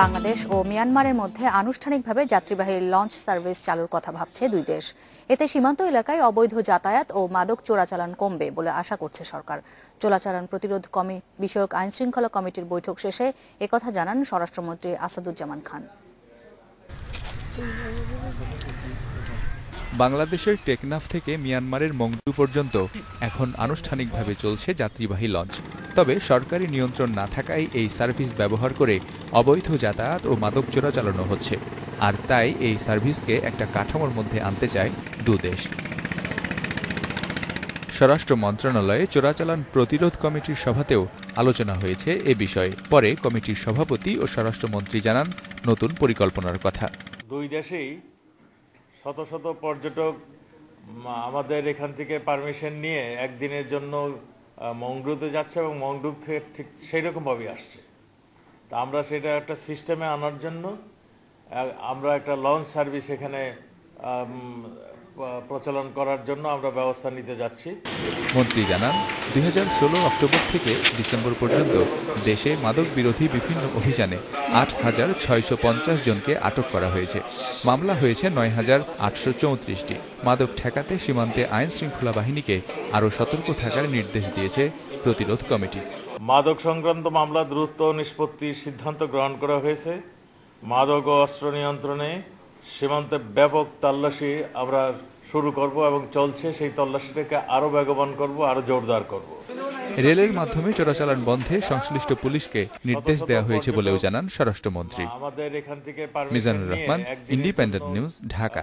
বাংলাদেশ ও মিয়ানমারের মধ্যে আনুষ্ঠানিকভাবে যাত্রীবাহী লঞ্চ সার্ভিস চালুর কথা ভাবছে দুই দেশ। এতে সীমান্ত এলাকায় অবৈধ যাতায়াত ও মাদক চোরাচালান কমবে বলে আশা করছে সরকার। চোরাচালান প্রতিরোধ কমি, বিষয়ক আইনশৃঙ্খলা কমিটির বৈঠক শেষে একথা জানান স্বরাষ্ট্রমন্ত্রী আসাদুজ্জামান খান। বাংলাদেশের টেকনাফ থেকে মিয়ানমারের মংডু পর্যন্ত এখন আনুষ্ঠানিকভাবে চলছে যাত্রীবাহী লঞ্চ। তবে সরকারি নিয়ন্ত্রণ না থাকায় এই সার্ভিস ব্যবহার করে অবৈধ যাতায়াত ও মাদক চোরা চালানো হচ্ছে। আর তাই এই সার্ভিসকে একটা কাঠামোর মধ্যে আনতে চায় দু দেশ। স্বরাষ্ট্র মন্ত্রণালয়ে চোরাচালান প্রতিরোধ কমিটির সভাতেও আলোচনা হয়েছে এ বিষয়ে। পরে কমিটির সভাপতি ও স্বরাষ্ট্রমন্ত্রী জানান নতুন পরিকল্পনার কথা। দুই দেশেই শত শত পর্যটক আমাদের এখান থেকে পারমিশন নিয়ে একদিনের জন্য মংডুতে যাচ্ছে এবং মংডুব থেকে ঠিক সেই রকমভাবেই আসছে। তা আমরা সেটা একটা সিস্টেমে আনার জন্য আমরা একটা লঞ্চ সার্ভিস এখানে প্রচলন করার জন্য আমরা ব্যবস্থা নিতে যাচ্ছি। মন্ত্রী জানান দুই অক্টোবর থেকে ডিসেম্বর পর্যন্ত দেশে মাদক বিরোধী বিভিন্ন অভিযানে আট হাজার ছয়শো পঞ্চাশ জনকে আটক করা হয়েছে। মামলা হয়েছে নয় হাজার আটশো চৌত্রিশটি। মাদক ঠেকাতে সীমান্তে আইন শৃঙ্খলা বাহিনীকে আরও সতর্ক থাকার নির্দেশ দিয়েছে প্রতিরোধ কমিটি। মাদক সংক্রান্ত মামলা দ্রুত নিষ্পত্তির সিদ্ধান্ত গ্রহণ করা হয়েছে। মাদক ও অস্ত্র নিয়ন্ত্রণে সীমান্তে ব্যাপক তল্লাশি আমরা শুরু করব এবং চলছে। সেই তল্লাশিটাকে আরও বেগবান করব আরও জোরদার করব। রেলের মাধ্যমে চোরাচালান বন্ধে সংশ্লিষ্ট পুলিশকে নির্দেশ দেওয়া হয়েছে বলেও জানান স্বরাষ্ট্রমন্ত্রী। আমাদের এখান থেকে মিজানুর রহমান ইন্ডিপেন্ডেন্ট নিউজ ঢাকা।